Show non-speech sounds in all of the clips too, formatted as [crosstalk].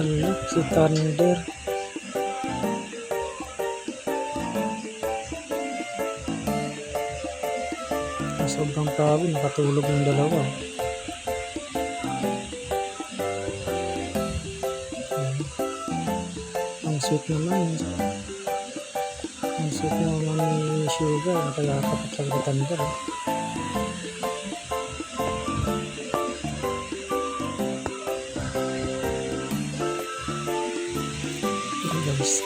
Hala, si Thunder. Sobrang pagod, nakatulog ng dalawa. Ayan. Ang sweet naman. Ang sweet naman ni Sugar. Nakayakap at sa Thunder. eh. Guys.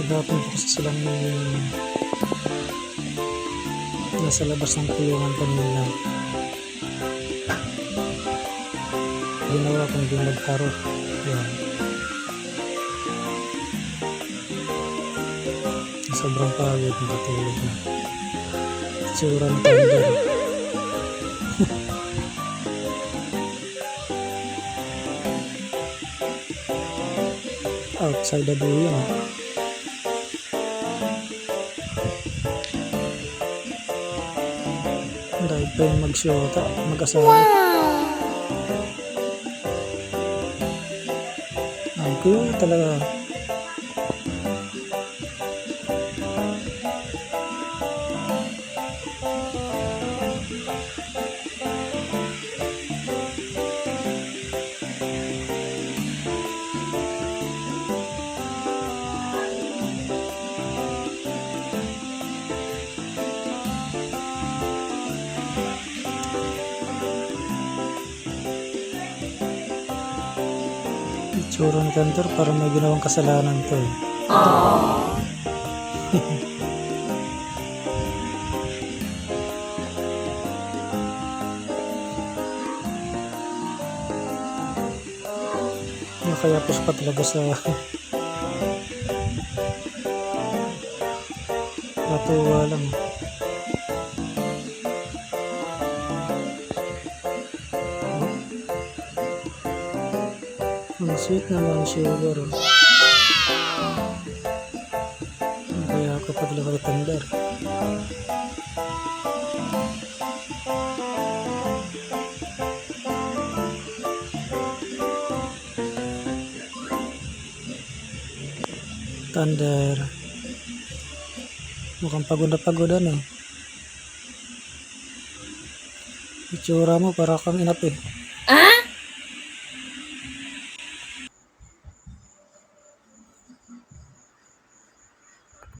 Nagapon po kasi silang nasa labas ng kulungan kanina. Ginawa kong di magharot. Yan. Sobrang pagod, nakatulog na. Tsura ng thunder. [laughs] Outside the ah. Dahil pa yung magsyota, mag-asawa. Ang cute talaga. Itsura ni Kantor para may ginawang kasalanan to eh. [laughs] Nakayapos pa talaga sa [laughs] Natuwa lang. Ang sweet naman sugar. oh. Kaya kapag nakatandar. Thunder. Mukhang pagod na pagodan eh. Itsura mo para kang inap eh.